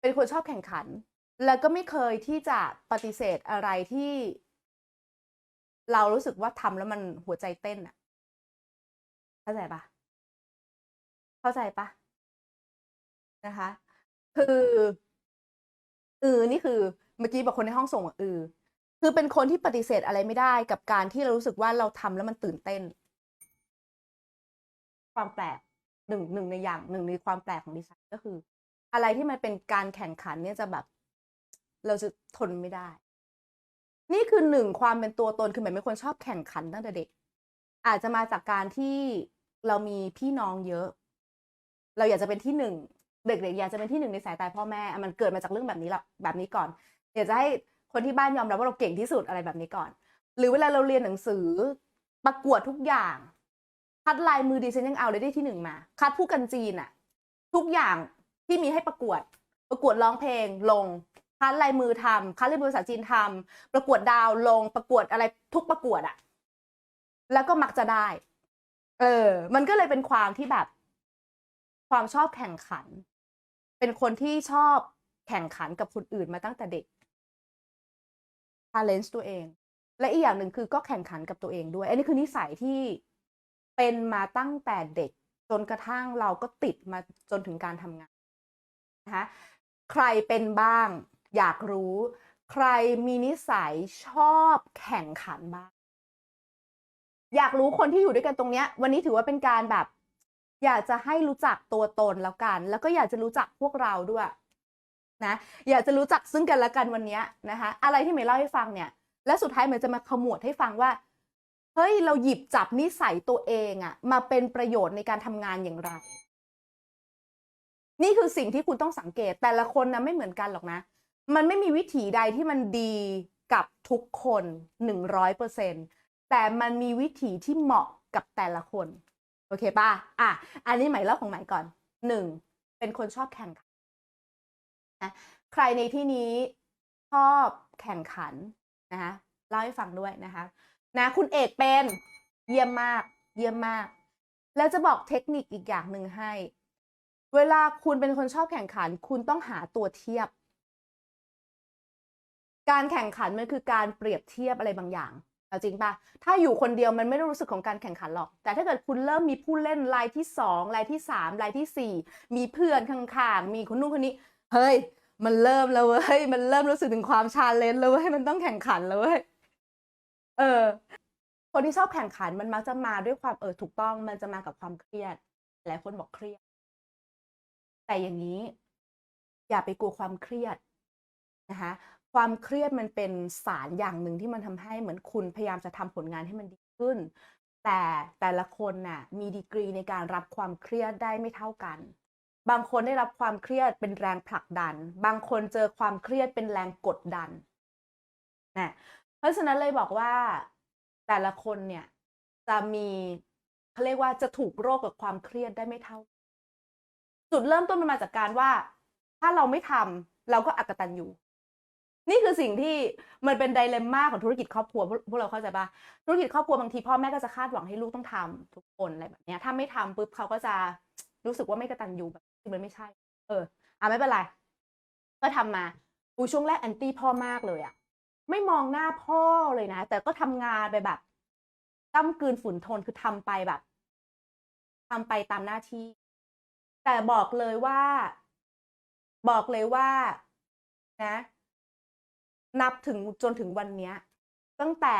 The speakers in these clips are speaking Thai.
เป็นคนชอบแข่งขัน แล้วก็ไม่เคยที่จะปฏิเสธอะไรที่ เรารู้สึกว่าทำแล้วมันหัวใจเต้นอะเข้าใจปะเข้าใจปะนะคะ คือเออนี่คือเมื่อกี้บอกคนในห้องส่งอะเออคือเป็นคนที่ปฏิเสธอะไรไม่ได้กับการที่เรารู้สึกว่าเราทำแล้วมันตื่นเต้น ความแปลกหนึ่งหนึ่งในอย่างหนึ่งในความแปลกของดิฉันก็คือ อะไรที่มันเป็นการแข่งขันเนี่ยจะแบบ เราจะทนไม่ได้ นี่คือหนึ่งความเป็นตัวตนคือหมายเป็นคนชอบแข่งขันตั้งแต่เด็ก อาจจะมาจากการที่เรามีพี่น้องเยอะ เราอยากจะเป็นที่หนึ่งเด็กๆอยากจะเป็นที่หนึ่งในสายตาพ่อแม่มันเกิดมาจากเรื่องแบบนี้ละแบบนี้ก่อนอยากจะให้คนที่บ้านยอมรับว่าเราเก่งที่สุดอะไรแบบนี้ก่อน หรือเวลาเราเรียนหนังสือประกวดทุกอย่าง คัดลายมือดิฉันยังเอาเลยได้ที่หนึ่งมา คัดผู้กันจีนอะทุกอย่าง ที่มีให้ประกวด ประกวดร้องเพลงลงคัดลายมือทำคัดลายมือภาษาจีนทำประกวดดาวลงประกวดอะไรทุกประกวดอะแล้วก็มักจะได้ เออ มันก็เลยเป็นความที่แบบ ความชอบแข่งขัน เป็นคนที่ชอบแข่งขันกับคนอื่นมาตั้งแต่เด็ก challenge ตัวเอง และอีกอย่างหนึ่งคือก็แข่งขันกับตัวเองด้วย อันนี้คือนิสัยที่เป็นมาตั้งแต่เด็ก จนกระทั่งเราก็ติดมาจนถึงการทำงาน นะคะใครเป็นบ้าง อยากรู้ ใครมีนิสัยชอบแข่งขันบ้าง อยากรู้คนที่อยู่ด้วยกันตรงเนี้ย วันนี้ถือว่าเป็นการแบบ อยากจะให้รู้จักตัวตนแล้วกัน แล้วก็อยากจะรู้จักพวกเราด้วยนะอยากจะรู้จักซึ่งกันและกันวันนี้นะคะอะไรที่เมย์เล่าให้ฟังเนี่ย และสุดท้ายเมย์จะมาขมวดให้ฟังว่าเฮ้ยเราหยิบจับนิสัยตัวเองอะมาเป็นประโยชน์ในการทำงานอย่างไร นี่คือสิ่งที่คุณต้องสังเกตแต่ละคนนะไม่เหมือนกันหรอกนะ มันไม่มีวิถีใดที่มันดีกับทุกคนหนึ่งร้อยเปอร์เซ็นแต่มันมีวิถีที่เหมาะกับแต่ละคน โอเคป่ะอะ อันนี้หมายเล่าของหมายก่อนหนึ่งเป็นคนชอบแข่งขันนะใครในที่นี้ชอบแข่งขันนะคะเล่าให้ฟังด้วยนะคะนะคุณเอกเป็นเยี่ยมมาก เยี่ยมมาก แล้วจะบอกเทคนิคอีกอย่างหนึ่งให้ เวลาคุณเป็นคนชอบแข่งขัน คุณต้องหาตัวเทียบ การแข่งขันมันคือการเปรียบเทียบอะไรบางอย่างเอาจริงปะถ้าอยู่คนเดียวมันไม่ได้รู้สึกของการแข่งขันหรอก แต่ถ้าเกิดคุณเริ่มมีผู้เล่นรายที่สองรายที่สามรายที่สี่มีเพื่อนข้างๆ มีคนนู้นคนนี้ เฮ้ย มันเริ่มแล้วเว้ย มันเริ่มรู้สึกถึงความชาเลนจ์แล้วเว้ย มันต้องแข่งขันแล้วเว้ย เออ คนที่ชอบแข่งขันมันมักจะมาด้วยความเออถูกต้อง มันจะมากับความเครียด หลายคนบอกเครียด แต่อย่างนี้อย่าไปกลัวความเครียดนะคะความเครียดมันเป็นสารอย่างหนึ่งที่มันทำให้เหมือนคุณพยายามจะทำผลงานให้มันดีขึ้น แต่แต่ละคนน่ะมีดีกรีในการรับความเครียดได้ไม่เท่ากัน บางคนได้รับความเครียดเป็นแรงผลักดัน บางคนเจอความเครียดเป็นแรงกดดันนะเพราะฉะนั้นเลยบอกว่าแต่ละคนเนี่ยจะมีเขาเรียกว่าจะถูกโรคกับความเครียดได้ไม่เท่า จุดเริ่มต้นมันมาจากการว่า ถ้าเราไม่ทำเราก็อักตันอยู่ นี่คือสิ่งที่มันเป็นไดเลมม่าของธุรกิจครอบครัวพวกเราเข้าใจปะธุรกิจครอบครัวบางทีพ่อแม่ก็จะคาดหวังให้ลูกต้องทำทุกคนอะไรแบบเนี้ยถ้าไม่ทำปุ๊บเขาก็จะรู้สึกว่าไม่กตัญญูแบบที่มันไม่ใช่ เออ อะไม่เป็นไร ก็ทำมาอูช่วงแรกแอนตี้พ่อมากเลยอะไม่มองหน้าพ่อเลยนะ แต่ก็ทำงานไปแบบก้ำกืนฝุ่นทนคือทำไปแบบทำไปตามหน้าที่ แต่บอกเลยว่า บอกเลยว่านะ นับถึงจนถึงวันเนี้ยตั้งแต่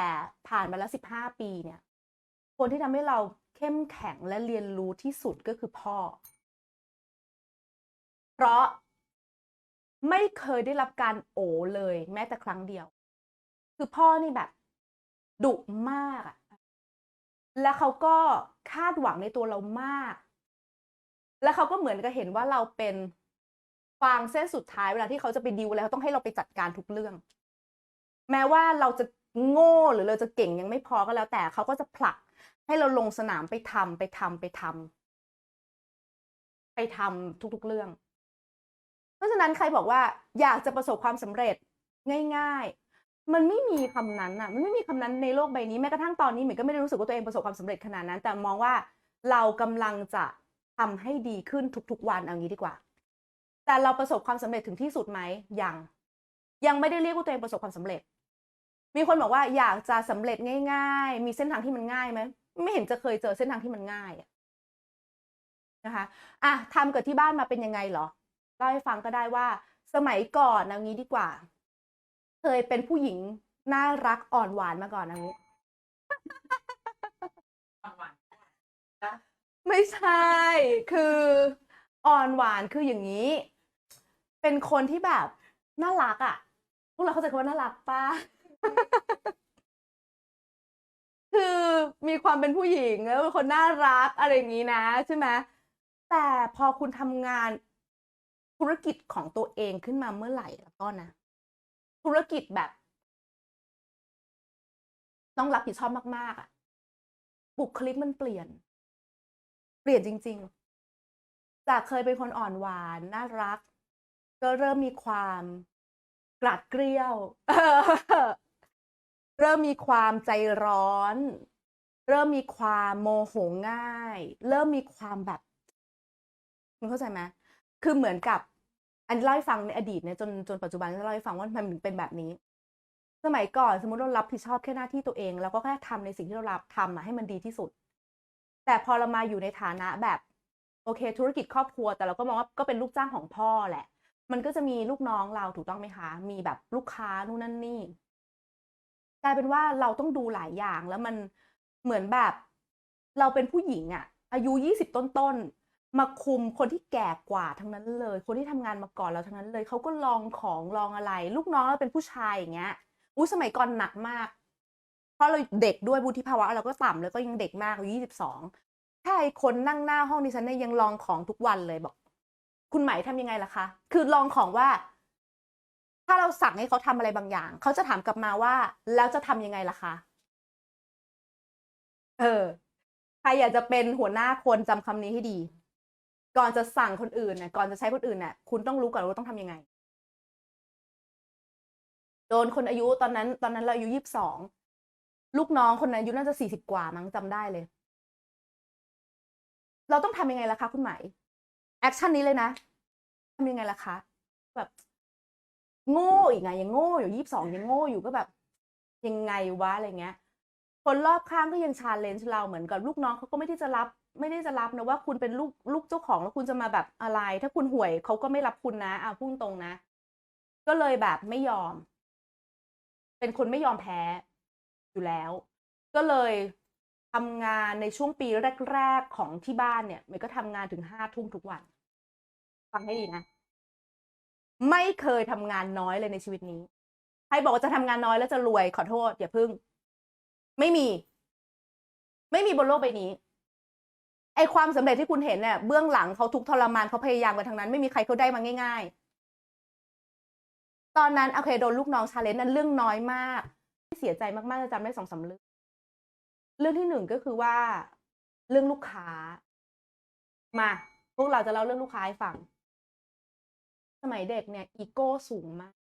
ผ่านมาแล้วสิบห้าปีเนี่ย คนที่ทำให้เราเข้มแข็งและเรียนรู้ที่สุดก็คือพ่อ เพราะไม่เคยได้รับการโอเลย แม้แต่ครั้งเดียว คือพ่อนี่แบบดุมากอะแล้วเขาก็คาดหวังในตัวเรามาก แล้วเขาก็เหมือนกับเห็นว่าเราเป็นฟางเส้นสุดท้ายเวลาที่เขาจะไปดิวอะไรเขาต้องให้เราไปจัดการทุกเรื่อง แม้ว่าเราจะโง่หรือเราจะเก่งยังไม่พอก็แล้ว แต่เขาก็จะผลัก ให้เราลงสนามไปทำไปทำไปทำไปทำทุกๆเรื่อง เพราะฉะนั้นใครบอกว่าอยากจะประสบความสำเร็จง่าย ๆ มันไม่มีคำนั้นอะ มันไม่มีคำนั้นในโลกใบนี้แม้กระทั่งตอนนี้เหมือนก็ไม่ได้รู้สึกว่าตัวเองประสบความสำเร็จขนาดนั้น แต่มองว่าเรากำลังจะ ทำให้ดีขึ้นทุกๆวันเอางี้ดีกว่า แต่เราประสบความสำเร็จถึงที่สุดไหมยัง ยังไม่ได้เรียกว่าตัวเองประสบความสำเร็จ มีคนบอกว่าอยากจะสำเร็จง่าย ๆ มีเส้นทางที่มันง่ายไหมไม่เห็นจะเคยเจอเส้นทางที่มันง่ายอะนะคะอะทำกับที่บ้านมาเป็นยังไงเหรอเล่าให้ฟังก็ได้ว่า สมัยก่อนเอางี้ดีกว่า เคยเป็นผู้หญิงน่ารักอ่อนหวานมาก่อนเอางี้ ไม่ใช่ คืออ่อนหวานคืออย่างนี้ เป็นคนที่แบบน่ารักอะ พวกเราเข้าใจคำว่าน่ารักป้าคือมีความเป็นผู้หญิงแล้วเป็นคนน่ารักอะไรอย่างนี้นะ ใช่ไหมแต่พอคุณทำงานธุรกิจของตัวเองขึ้นมาเมื่อไหร่แล้วก็นะ ธุรกิจแบบ ต้องรับผิดชอบมาก ๆอะบุคลิกมันเปลี่ยน เปลี่ยนจริง ๆ จากเคยเป็นคนอ่อนหวานน่ารัก ก็เริ่มมีความกรัดเกรี้ยว เริ่มมีความใจร้อน เริ่มมีความโมโหง่าย เริ่มมีความแบบคุณเข้าใจไหมคือเหมือนกับ อันนี้เล่าให้ฟังในอดีตเนี่ยจนจนปัจจุบันจะเล่าให้ฟังว่ามันถึงเป็นแบบนี้ สมัยก่อนสมมติเรารับผิดชอบแค่หน้าที่ตัวเอง แล้วก็แค่ทำในสิ่งที่เรารับทำอะให้มันดีที่สุด แต่พอเรามาอยู่ในฐานะแบบโอเค ธุรกิจครอบครัว แต่เราก็มองว่าก็เป็นลูกจ้างของพ่อแหละ มันก็จะมีลูกน้องเราถูกต้องไหมคะ มีแบบลูกค้านู่นนั่นนี่กลายเป็นว่าเราต้องดูหลายอย่างแล้วมันเหมือนแบบ เราเป็นผู้หญิงอะอายุยี่สิบต้นๆมาคุมคนที่แก่กว่าทั้งนั้นเลย คนที่ทำงานมาก่อนเราทั้งนั้นเลยเขาก็ลองของลองอะไร ลูกน้องเราเป็นผู้ชายอย่างเงี้ยอุ้สมัยก่อนหนักมาก ราะเราเด็กด้วยวุฒิภาวะเราก็ต่ำแล้วก็ยังเด็กมากอายุยี่สิบสองถ้าไอ้คนนั่งหน้าห้องดิฉันเนี่ยยังลองของทุกวันเลยบอก คุณหมายทำยังไงล่ะคะ คือลองของว่า ถ้าเราสั่งให้เขาทำอะไรบางอย่าง เขาจะถามกลับมาว่า แล้วจะทำยังไงล่ะคะ เออ ใครอยากจะเป็นหัวหน้าคนจำคำนี้ให้ดี ก่อนจะสั่งคนอื่นเนี่ยก่อนจะใช้คนอื่นเนี่ยคุณต้องรู้ก่อนว่าต้องทำยังไง โดนคนอายุตอนนั้น ตอนนั้นเราอายุยี่สิบสอง ลูกน้องคนนั้นอายุน่าจะสี่สิบกว่ามั้งจำได้เลย เราต้องทำยังไงล่ะคะคุณไหมายแอคชั่นนี้เลยนะทำยังไงล่ะคะแบบ โง่อีกไงยังโง่อยู่ยี่สิบสองยังโง่อยู่ก็แบบ ยังไงวะอะไรเงี้ย คนรอบข้างก็ยังชาเลนจ์เราเหมือนกับลูกน้องเขาก็ไม่ได้จะรับ ไม่ได้จะรับนะว่าคุณเป็นลูกลูกเจ้าของแล้วคุณจะมาแบบอะไร ถ้าคุณห่วยเขาก็ไม่รับคุณนะอะพูดตรงนะ ก็เลยแบบไม่ยอม เป็นคนไม่ยอมแพ้ อยู่แล้ว ก็เลยทำงานในช่วงปีแรก ๆ ของที่บ้านเนี่ยมันก็ทำงานถึงห้าทุ่มทุกวัน ฟังให้ดีนะ ไม่เคยทำงานน้อยเลยในชีวิตนี้ ใครบอกว่าจะทำงานน้อยแล้วจะรวยขอโทษอย่าพึ่ง ไม่มี ไม่มีบนโลกใบนี้ไอความสำเร็จที่คุณเห็นเนี่ยเบื้องหลังเขาทุกทรมานเขาพยายามกันทั้งนั้น ไม่มีใครเขาได้มาง่าย ๆ ตอนนั้นโอเคโดนลูกน้องชาเลนจ์นั้นเรื่องน้อยมาก เสียใจมากๆจะจำได้สองสามเรื่องเรื่องที่หนึ่งก็คือว่าเรื่องลูกค้า มา พวกเราจะเล่าเรื่องลูกค้าให้ฟัง สมัยเด็กเนี่ย อีโก้สูงมาก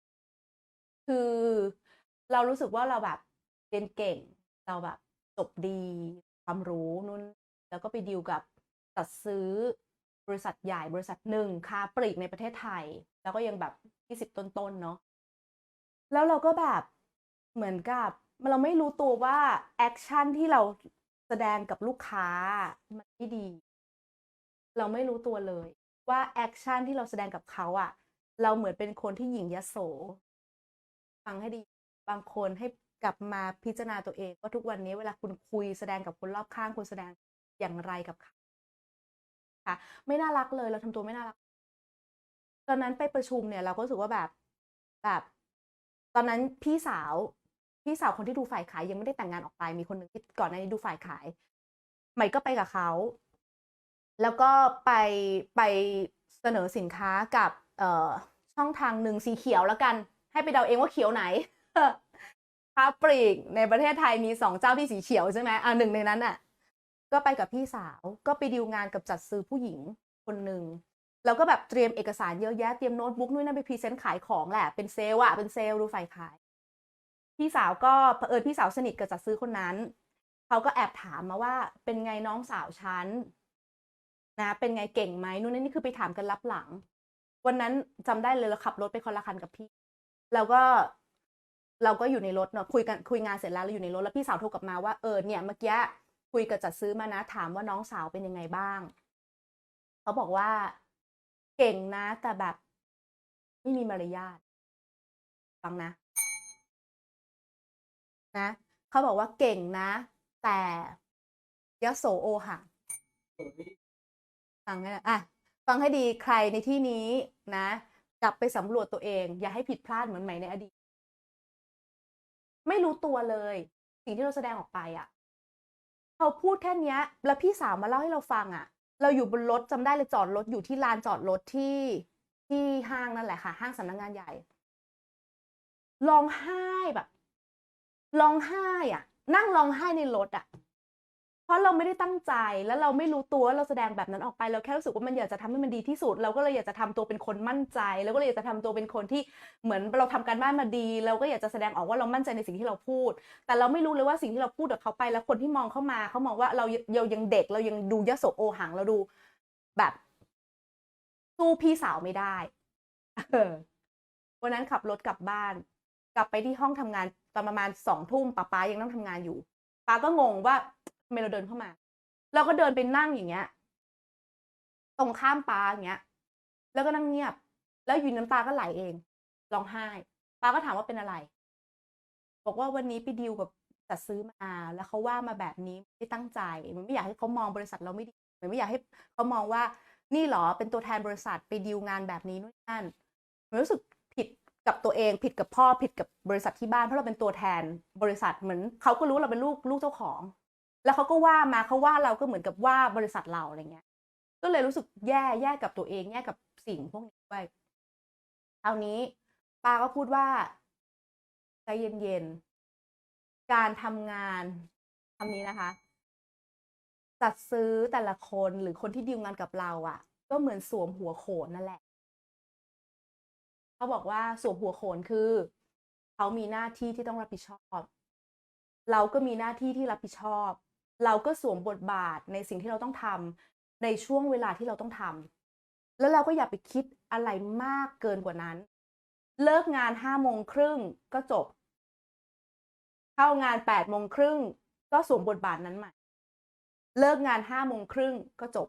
คือเรารู้สึกว่าเราแบบเรียนเก่ง เราแบบจบดีความรู้นู่น แล้วก็ไปดีลกับจัดซื้อบริษัทใหญ่บริษัทหนึ่งค้าปลีกในประเทศไทย แล้วก็ยังแบบยี่สิบต้นๆเนาะแล้วเราก็แบบ เหมือนกับเราไม่รู้ตัวว่าแอคชั่นที่เราแสดงกับลูกค้ามันไม่ดี เราไม่รู้ตัวเลย ว่าแอคชั่นที่เราแสดงกับเขาอะเราเหมือนเป็นคนที่หยิ่งยโส ฟังให้ดีบางคนให้กลับมาพิจารณาตัวเองว่าทุกวันนี้เวลาคุณคุยแสดงกับคนรอบข้างคุณแสดงอย่างไรกับเขาค่ะ ไม่น่ารักเลยเราทำตัวไม่น่ารัก ตอนนั้นไปประชุมเนี่ย เราก็รู้สึกว่าแบบแบบ ตอนนั้นพี่สาว พี่สาวคนที่ดูฝ่ายขายยังไม่ได้แต่งงานออกไป มีคนหนึ่งที่ก่อนหน้านี้ดูฝ่ายขาย ใหม่ก็ไปกับเขา แล้วก็ไปไปเสนอสินค้ากับเอ่อช่องทางหนึ่งสีเขียวแล้วกัน ให้ไปเดาเองว่าเขียวไหนค้าปลีกในประเทศไทยมีสองเจ้าที่สีเขียวใช่ไหมอ่าหนึ่งในนั้นอะ ก็ไปกับพี่สาวก็ไปดีลงานกับจัดซื้อผู้หญิงคนหนึ่งแล้วก็แบบเตรียมเอกสารเยอะแยะเตรียมโน้ตบุ๊กนู่นนั่นไปพรีเซนต์ขายของแหละเป็นเซลล์อะเป็นเซลล์ดูฝ่ายขาย พี่สาวก็เผอิญพี่สาวสนิทกับจัดซื้อคนนั้น เขาก็แอบถามมาว่าเป็นไงน้องสาวฉันนะเป็นไงเก่งไหมนู่นนี่นี่คือไปถามกันลับหลัง วันนั้นจำได้เลยเราขับรถไปคนละคันกับพี่แล้วก็เราก็อยู่ในรถเนาะคุยกันคุยงานเสร็จแล้วเราอยู่ในรถแล้วพี่สาวโทรกลับมาว่าเออเนี่ยเมื่อกี้คุยกับจัดซื้อมานะถามว่าน้องสาวเป็นยังไงบ้าง เขาบอกว่าเก่งนะ แต่แบบไม่มีมารยาทฟังนะ นะเขาบอกว่าเก่งนะ แต่ยโสโอหังฟังให้นะอะฟังให้ดีใครในที่นี้นะ กลับไปสำรวจตัวเอง อย่าให้ผิดพลาดเหมือนใหม่ในอดีต ไม่รู้ตัวเลย สิ่งที่เราแสดงออกไปอะ่ะเขาพูดแค่นี้แล้วพี่สาวมาเล่าให้เราฟังอะ่ะ เราอยู่บนรถจำได้เลยจอดรถอยู่ที่ลานจอดรถที่ที่ห้างนั่นแหละค่ะ ห้างสำนักงานใหญ่ร้องไห้แบบ ร้องไห้อะ นั่งร้องไห้ในรถอะ เพราะเราไม่ได้ตั้งใจแล้วเราไม่รู้ตัวเราแสดงแบบนั้นออกไปเราแค่รู้สึกว่ามันอยากจะทำให้มันดีที่สุด เราก็เลยอยากจะทำตัวเป็นคนมั่นใจ แล้วก็เลยอยากจะทำตัวเป็นคนที่เหมือนเราทำการบ้านมาดี เราก็อยากจะแสดงออกว่าเรามั่นใจในสิ่งที่เราพูด แต่เราไม่รู้เลยว่าสิ่งที่เราพูดกับเขาไปแล้วคนที่มองเข้ามาเขามองว่าเราเรายังเด็กเรายังดูยโสโอหังเราดูแบบสู้พี่สาวไม่ได้วันนั้นขับรถกลับบ้าน กลับไปที่ห้องทำงาน ตอนประมาณสองทุ่มป้าป้ายังนั่งทำงานอยู่ป้าก็งงว่าทำไมเราเดินเข้ามา เราก็เดินไปนั่งอย่างเงี้ย ตรงข้ามป้าอย่างเงี้ย แล้วก็นั่งเงียบ แล้วอยู่น้ำตาก็ไหลเองร้องไห้ป้าก็ถามว่าเป็นอะไร บอกว่าวันนี้ไปดีลกับจัดซื้อมาแล้วเขาว่ามาแบบนี้ไม่ตั้งใจ มันไม่อยากให้เขามองบริษัทเราไม่ดีมันไม่อยากให้เขามองว่านี่หรอเป็นตัวแทนบริษัทไปดีลงานแบบนี้นู่นนั่นมันรู้สึก กับตัวเองผิดกับพ่อผิดกับบริษัทที่บ้านเพราะเราเป็นตัวแทนบริษัทเหมือนเขาก็รู้เราเป็นลูกลูกเจ้าของ แล้วเขาก็ว่ามาเขาว่าเราก็เหมือนกับว่าบริษัทเราอะไรเงี้ย ก็เลยรู้สึกแย่แย่กับตัวเองแย่กับสิ่งพวกนี้ด้วยคราวนี้ป้าก็พูดว่าใจเย็นๆการทำงานคำนี้นะคะ จัดซื้อแต่ละคนหรือคนที่ดีลงานกับเราอะ่ะ ก็เหมือนสวมหัวโขนนั่นแหละ เขาบอกว่าสวมหัวโขนคือ เขามีหน้าที่ที่ต้องรับผิดชอบ เราก็มีหน้าที่ที่รับผิดชอบ เราก็สวมบทบาทในสิ่งที่เราต้องทำในช่วงเวลาที่เราต้องทำแล้วเราก็อย่าไปคิดอะไรมากเกินกว่านั้น เลิกงานห้าโมงครึ่งก็จบ เข้างานแปดโมงครึ่งก็สวมบทบาทนั้นใหม่ เลิกงานห้าโมงครึ่งก็จบ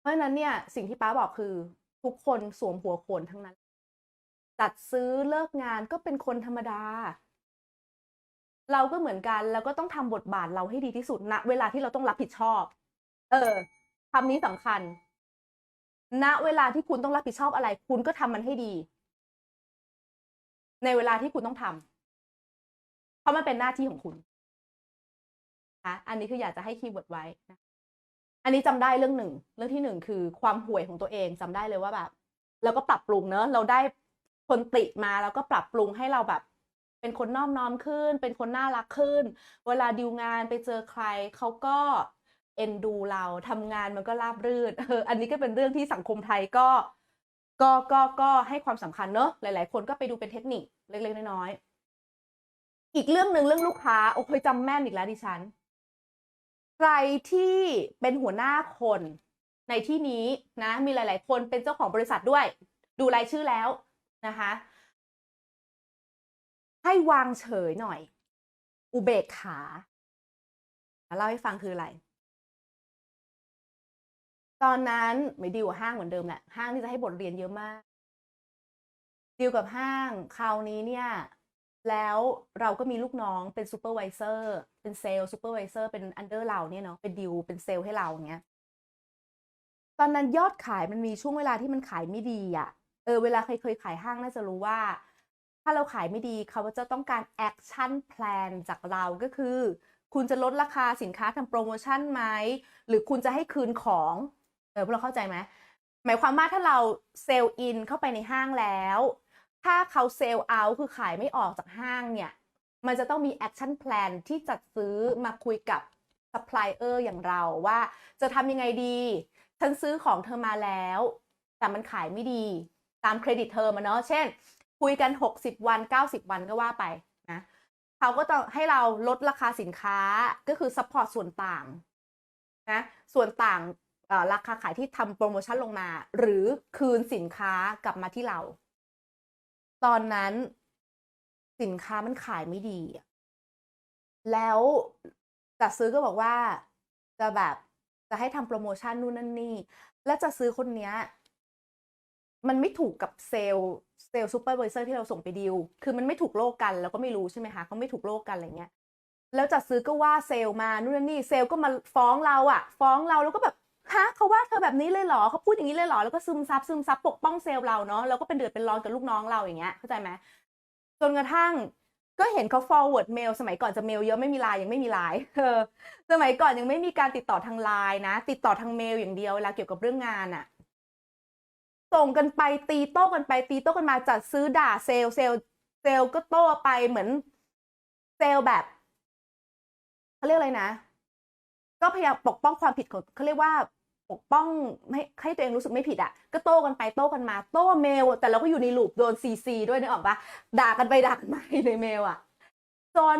เพราะฉะนั้นเนี่ยสิ่งที่ป้าบอกคือ ทุกคนสวมหัวโขนทั้งนั้น จัดซื้อเลิกงานก็เป็นคนธรรมดา เราก็เหมือนกัน แล้วก็ต้องทำบทบาทเราให้ดีที่สุดณเวลาที่เราต้องรับผิดชอบ เออคำนี้สำคัญณเวลาที่คุณต้องรับผิดชอบอะไร คุณก็ทำมันให้ดี ในเวลาที่คุณต้องทำเพราะมันเป็นหน้าที่ของคุณนะอันนี้คืออยากจะให้คีย์เวิร์ดไว้นะ อันนี้จำได้เรื่องหนึ่งเรื่องที่หนึ่งคือความห่วยของตัวเองจำได้เลยว่าแบบเราก็ปรับปรุงเนอะเราได้คนติมาแล้วก็ปรับปรุงให้เราแบบ เป็นคนนอบน้อมขึ้น เป็นคนน่ารักขึ้น เวลาดิวงานไปเจอใครเขาก็เอ็นดูเราทำงานมันก็ราบรื่นเอออันนี้ก็เป็นเรื่องที่สังคมไทยก็ ก็ก็ก็ให้ความสำคัญเนอะหลาย ๆ คนก็ไปดูเป็นเทคนิคเล็กๆน้อยๆอีกเรื่องหนึ่งเรื่องลูกค้าโอ้ยจำแม่นอีกแล้วดิฉัน ใครที่เป็นหัวหน้าคนในที่นี้นะมีหลาย ๆ คนเป็นเจ้าของบริษัทด้วย ดูรายชื่อแล้วนะคะ ให้วางเฉยหน่อย อุเบกขาเล่าให้ฟังคืออะไร ตอนนั้นไม่ดีลกับห้างเหมือนเดิมแหละห้างที่จะให้บทเรียนเยอะมากดีลกับห้างคราวนี้เนี่ย แล้วเราก็มีลูกน้องเป็นซูเปอร์วิเซอร์เป็นเซลล์ซูเปอร์วิเซอร์เป็นอันเดอร์เราเนี่ยเนาะเป็นดีลเป็นเซลล์ให้เราอย่างเงี้ยตอนนั้นยอดขายมันมีช่วงเวลาที่มันขายไม่ดีอะ่ะเออเวลาใครเคยขายห้างน่าจะรู้ว่า ถ้าเราขายไม่ดีเขาจะต้องการแอคชั่นแพลนจากเราก็คือ คุณจะลดราคาสินค้าทำโปรโมชั่นไหมหรือคุณจะให้คืนของเออพวกเราเข้าใจไหมหมายความว่าถ้าเราเซลล์อินเข้าไปในห้างแล้ว ถ้าเขาเซลล์เอาคือขายไม่ออกจากห้างเนี่ย มันจะต้องมีแอคชั่นแพลนที่จัดซื้อมาคุยกับซัพพลายเออร์อย่างเราว่าจะทำยังไงดี ฉันซื้อของเธอมาแล้ว แต่มันขายไม่ดีตามเครดิตเธอมาเนาะเช่น คุยกัน 60 วัน 90 วันก็ว่าไปนะเขาก็ต้องให้เราลดราคาสินค้าก็คือซัพพอร์ตส่วนต่างนะส่วนต่างราคาขายที่ทำโปรโมชั่นลงมา หรือคืนสินค้ากลับมาที่เรา ตอนนั้นสินค้ามันขายไม่ดี แล้วจัดซื้อก็บอกว่าจะแบบจะให้ทำโปรโมชั่นนู่นนั่นนี่ แล้วจะซื้อคนเนี้ย มันไม่ถูกกับเซลล์เซลล์ซูเปอร์วิเซอร์ที่เราส่งไปดีล คือมันไม่ถูกโลกกันแล้วก็ไม่รู้ใช่ไหมคะเขาไม่ถูกโลกกันอะไรเงี้ย แล้วจัดซื้อก็ว่าเซลล์มานู่นนนนี่เซลล์ก็มาฟ้องเราอะฟ้องเราแล้วก็แบบ ฮะเขาว่าเธอแบบนี้เลยเหรอเขาพูดอย่างนี้เลยเหรอแล้วก็ซึมซับซึมซับปกป้องเซลล์เราเนาะแล้วก็เป็นเดือดเป็นร้อนกับลูกน้องเราอย่างเงี้ยเข้าใจไหมจนกระทั่งก็เห็นเขา forward mail สมัยก่อนจะเมลเยอะไม่มีไลน์ยังไม่มีไลน์เออสมัยก่อนยังไม่มีการติดต่อทางไลน์นะ ติดต่อทางเมลอย่างเดียวเวลาเกี่ยวกับเรื่องงานอะส่งกันไปตีโต้กันไปตีโต้กันมาจัดซื้อด่าเซลเซลเซลก็โต้ไปเหมือนเซลแบบเขาเรียกอะไรนะ ก็พยายามปกป้องความผิดของเขาเรียกว่าปกป้องไม่ให้ตัวเองรู้สึกไม่ผิดอะ่ะ ก็โต้กันไปโต้กันมาโต้เมล แต่เราก็อยู่ในลูปโดนซีซีด้วยนึกออกปะด่ากันไปด่ากันมาในเมลอะ่ะ จน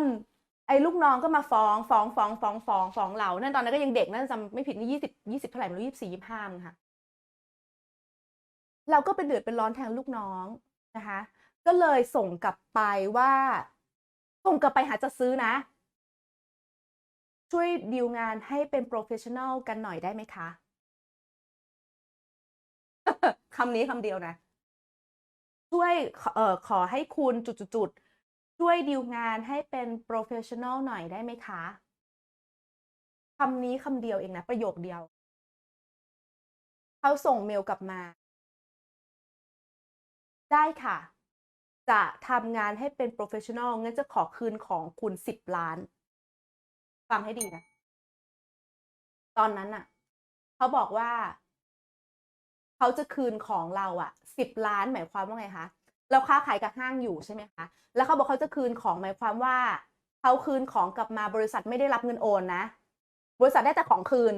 ไอ้ลูกน้องก็มาฟ้องฟ้องฟ้องฟ้องฟ้องฟ้องเรา นั่นตอนนั้นก็ยังเด็กนั่นจำไม่ผิดนี่ยี่สิบยี่สิบเท่าไหร่ไม่รู้ยี่สิบสี่ยี่สิบห้ามค่ะเราก็เป็นเดือดเป็นร้อนแทนลูกน้องนะคะ ก็เลยส่งกลับไปว่า ส่งกลับไปหาจะซื้อนะ ช่วยดีลงานให้เป็นโปรเฟชชั่นอลกันหน่อยได้ไหมคะคำนี้คำเดียวนะ ช่วยขอเอ่อขอให้คุณจุดๆๆช่วยดีลงานให้เป็นโปรเฟชชั่นอลหน่อยได้ไหมคะคำนี้คำเดียวเองนะ ประโยคเดียว เขาส่งเมลกลับมา ได้ค่ะ จะทำงานให้เป็นโปรเฟชชั่นอลงั้นจะขอคืนของคุณสิบล้าน ฟังให้ดีนะ ตอนนั้นน่ะเขาบอกว่า เขาจะคืนของเราอะสิบล้านหมายความว่าไงคะเราค้าขายกับห้างอยู่ใช่ไหมคะ แล้วเขาบอกเขาจะคืนของหมายความว่าเขาคืนของกลับมาบริษัทไม่ได้รับเงินโอนนะ บริษัทได้แต่ของคืน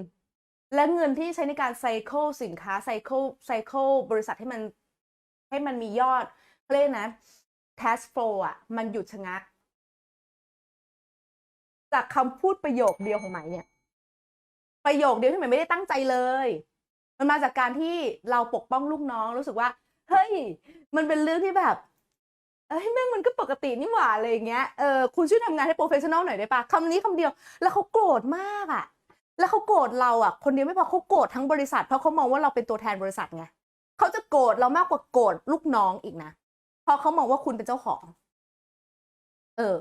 และเงินที่ใช้ในการไซเคิลสินค้าไซเคิลไซเคิลบริษัทให้มันให้มันมียอดเขาเรียกนะ cash flow อะ มันหยุดชะงัก จากคำพูดประโยคเดียวของไหมเนี่ย ประโยคเดียวที่ไหมไม่ได้ตั้งใจเลย มันมาจากการที่เราปกป้องลูกน้องรู้สึกว่า เฮ้ย มันเป็นเรื่องที่แบบเอ้ยแม่งมันก็ปกตินี่หว่าอะไรอย่างเงี้ย เออคุณช่วยทำงานให้โปรเฟชชั่นอลหน่อยได้ปะคำนี้คำเดียว แล้วเขาโกรธมากอะ แล้วเขาโกรธเราอะ คนเดียวไม่พอเขาโกรธทั้งบริษัท เพราะเขามองว่าเราเป็นตัวแทนบริษัทไงเขาจะโกรธเรามากกว่าโกรธลูกน้องอีกนะเพราะเขามองว่าคุณเป็นเจ้าของ เออ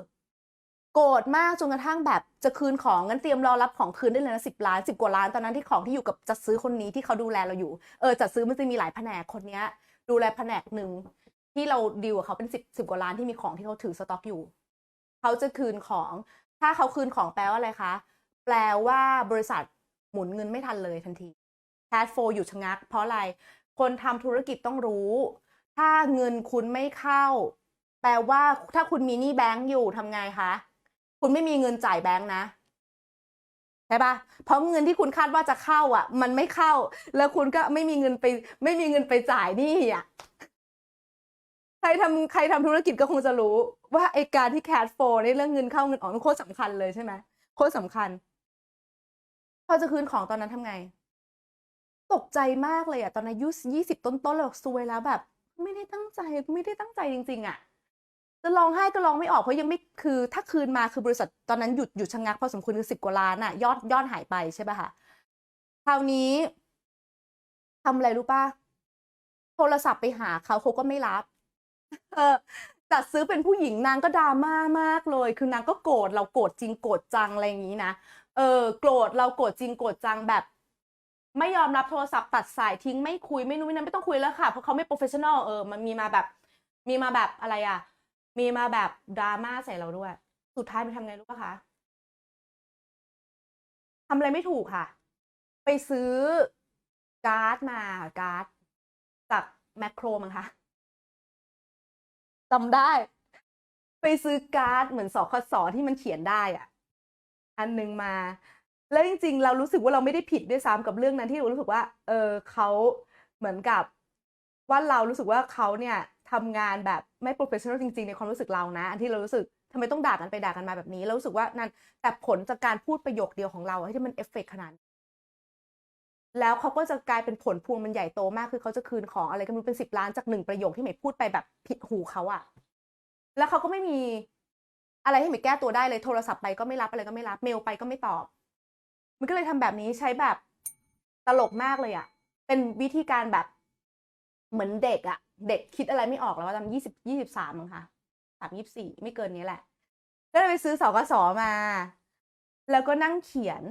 โกรธมากจนกระทั่งแบบจะคืนของงั้นเตรียมรอรับของคืนได้เลยนะสิบล้านสิบกว่าล้านตอนนั้นที่ของที่อยู่กับจัดซื้อคนนี้ที่เขาดูแลเราอยู่เออจัดซื้อมันจะมีหลายแผนกคนเนี้ย ดูแลแผนกหนึ่งที่เราดีลกับเขาเป็นสิบสิบกว่าล้านที่มีของที่เขาถือสต็อกอยู่เขาจะคืนของ ถ้าเขาคืนของแปลว่าอะไรคะ แปลว่าบริษัทหมุนเงินไม่ทันเลยทันทีแคชโฟอยู่ชะงัก เพราะอะไรคนทำธุรกิจต้องรู้ ถ้าเงินคุณไม่เข้า แปลว่าถ้าคุณมีหนี้แบงก์อยู่ทำไงคะ คุณไม่มีเงินจ่ายแบงก์นะใช่ปะเพราะเงินที่คุณคาดว่าจะเข้า อะ มันไม่เข้า แล้วคุณก็ไม่มีเงินไป ไม่มีเงินไปจ่ายนี้อะใครทำใครทำธุรกิจก็คงจะรู้ ว่าไอการที่แคชโฟในเรื่องเงินเข้าเงินออกมันโคตรสำคัญเลยใช่ไหมโคตรสำคัญพอจะคืนของตอนนั้นทำไง ตกใจมากเลยอะ ตอนอายุยี่สิบต้นๆเลยบอกซวยแล้วแบบ ไม่ได้ตั้งใจไม่ได้ตั้งใจจริง ๆ อะ จะร้องไห้ก็ร้องไม่ออกเพราะยังไม่คือถ้าคืนมาคือบริษัทตอนนั้นหยุดหยุดชะงักพอสมควรคือสิบกว่าล้านอะยอดยอดหายไปใช่ป่ะคะคราวนี้ทำอะไรรู้ป่ะโทรศัพท์ไปหาเขาเขาก็ไม่รับ เออจัดซื้อเป็นผู้หญิงนางก็ดราม่ามากเลย คือนางก็โกรธเราโกรธจริงโกรธจังอะไรอย่างนี้นะเออ โกรธเราโกรธจริงโกรธจังแบบ ไม่ยอมรับโทรศัพท์ตัดสายทิ้งไม่คุยไม่นู้นไม่นั้นไม่ต้องคุยแล้วค่ะเพราะเขาไม่โปรเฟชชั่นอลเออมันมีมาแบบ มีมาแบบอะไรอะ มีมาแบบดราม่าใส่เราด้วย สุดท้ายมันทำไงรู้ป่ะคะทำอะไรไม่ถูกค่ะ ไปซื้อการ์ดมาการ์ดจากแมคโครมั้งคะจำได้ ไปซื้อการ์ดเหมือนสคสที่มันเขียนได้อะ อันหนึงมา แล้วจริงๆ เรารู้สึกว่าเราไม่ได้ผิดด้วยซ้ำกับเรื่องนั้นที่เรารู้สึกว่า เออเขาเหมือนกับว่าเรารู้สึกว่าเขาเนี่ย ทำงานแบบไม่โปรเฟชชั่นอลจริงๆ ในความรู้สึกเรานะ อันที่เรารู้สึกทำไมต้องด่ากันไปด่ากันมาแบบนี้เรารู้สึกว่านั่นแต่ผลจากการพูดประโยคเดียวของเราที่มันเอฟเฟกต์ขนาดแล้วเขาก็จะกลายเป็นผลพวงมันใหญ่โตมากคือเขาจะคืนของอะไรก็ไม่รู้เป็นสิบล้านจากหนึ่งประโยคที่เหมยพูดไปแบบผิดหูเขาอะแล้วเขาก็ไม่มีอะไรให้เหมยแก้ตัวได้เลยโทรศัพท์ไปก็ไม่รับอะไรก็ไม่รับเมลไปก็ไม่ตอบ มันก็เลยทำแบบนี้ใช้แบบตลกมากเลยอะเป็นวิธีการแบบ เหมือนเด็กอะเด็กคิดอะไรไม่ออกแล้วว่าตอนยี่สิบยี่สิบสามมั้งคะสามยี่สี่ไม่เกินนี้แหละ ก็เลยไปซื้อสกสอมา แล้วก็นั่งเขียน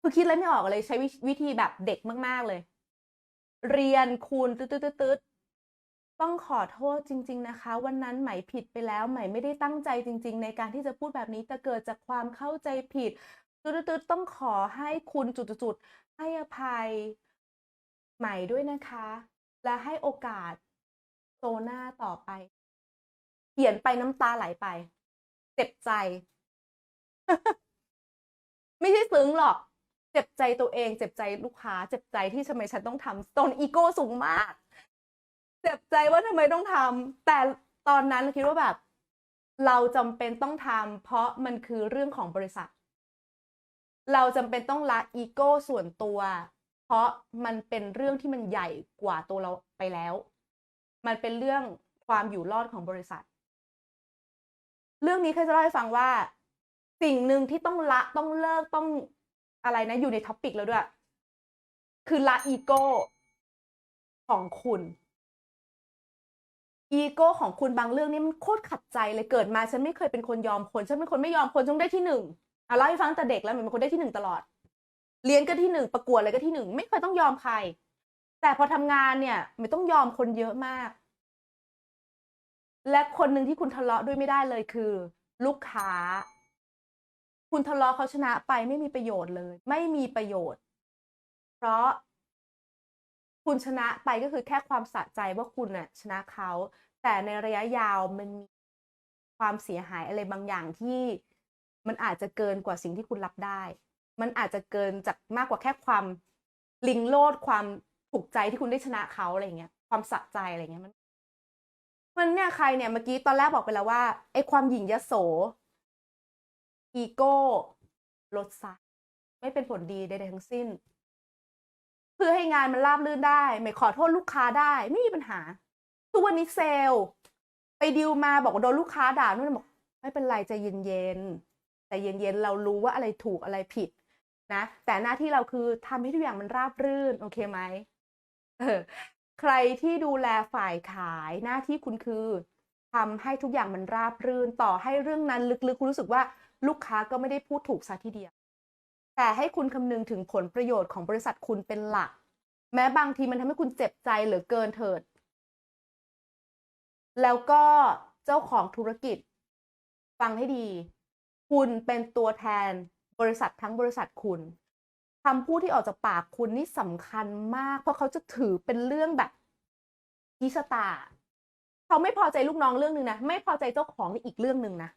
คือคิดอะไรไม่ออกเลยใช้วิวิธีแบบเด็กมาก ๆเลย เรียนคูณตืดตืดตืดตืดต้องขอโทษจริง ๆนะคะ วันนั้นไหมผิดไปแล้วไหมไม่ได้ตั้งใจจริง ๆ ในการที่จะพูดแบบนี้แต่เกิดจากความเข้าใจผิดตืดตืดตืดต้องขอให้คุณจุดๆๆให้อภัยใหม่ด้วยนะคะ และให้โอกาสโซน้าต่อไป เขียนไปน้ำตาไหลไป เจ็บใจ ไม่ใช่ซึ้งหรอก เจ็บใจตัวเอง เจ็บใจลูกค้า เจ็บใจที่ทำไมฉันต้องทำตอนอีโก้สูงมาก เจ็บใจว่าทำไมต้องทำแต่ตอนนั้นคิดว่าแบบ เราจำเป็นต้องทำเพราะมันคือเรื่องของบริษัท เราจำเป็นต้องละอีโก้ส่วนตัว เพราะมันเป็นเรื่องที่มันใหญ่กว่าตัวเราไปแล้ว มันเป็นเรื่องความอยู่รอดของบริษัท เรื่องนี้เคยจะเล่าให้ฟังว่า สิ่งหนึ่งที่ต้องละต้องเลิกต้องอะไรนะอยู่ในท็อปิกแล้วด้วย คือละอีโก้ของคุณอีโก้ของคุณบางเรื่องนี่มันโคตรขัดใจเลยเกิดมาฉันไม่เคยเป็นคนยอมคนฉันเป็นคนไม่ยอมคนฉันต้องได้ที่หนึ่งอะเล่าให้ฟังตั้งแต่เด็กแล้วเหมันเป็นคนได้ที่หนึ่งตลอด เรียนก็ที่หนึ่งประกวดอะไรก็ที่หนึ่งไม่เคยต้องยอมใคร แต่พอทำงานเนี่ย ไม่ต้องยอมคนเยอะมาก และคนหนึ่งที่คุณทะเลาะด้วยไม่ได้เลยคือ ลูกค้า คุณทะเลาะเขาชนะไปไม่มีประโยชน์เลย ไม่มีประโยชน์ เพราะ คุณชนะไปก็คือแค่ความสะใจว่าคุณน่ะชนะเขา แต่ในระยะยาวมันมีความเสียหายอะไรบางอย่างที่มันอาจจะเกินกว่าสิ่งที่คุณรับได้ มันอาจจะเกินจากมากกว่าแค่ความลิงโลดความถูกใจที่คุณได้ชนะเขาอะไรเงี้ยความสะใจอะไรเงี้ยมันมันเนี่ยใครเนี่ยเมื่อกี้ตอนแรกบอกไปแล้วว่าไอ้ความหยิ่งยโสอีโก้ลดซัไม่เป็นผลดีใดๆทั้งสิ้น เพื่อให้งานมันราบรื่นได้ ไม่ขอโทษลูกค้าได้ ไม่มีปัญหา ทุกวันนี้เซลไปดิวมาบอกว่าโดนลูกค้าด่านู่นบอกไม่เป็นไรใจเย็นๆใจเย็นๆเรารู้ว่าอะไรถูกอะไรผิด นะ แต่หน้าที่เราคือทำให้ทุกอย่างมันราบรื่น โอเคไหมเออใครที่ดูแลฝ่ายขายหน้าที่คุณคือทำให้ทุกอย่างมันราบรื่น ต่อให้เรื่องนั้นลึกๆ คุณรู้สึกว่าลูกค้าก็ไม่ได้พูดถูกซะทีเดียว แต่ให้คุณคำนึงถึงผลประโยชน์ของบริษัทคุณเป็นหลัก แม้บางทีมันทำให้คุณเจ็บใจเหลือเกินเถิด แล้วก็เจ้าของธุรกิจ ฟังให้ดี คุณเป็นตัวแทน บริษัททั้งบริษัทคุณคำพูดที่ออกจากปากคุณนี่สำคัญมาก เพราะเขาจะถือเป็นเรื่องแบบกิสตาเขาไม่พอใจลูกน้องเรื่องหนึ่งนะ ไม่พอใจเจ้าของนี่อีกเรื่องหนึ่งนะ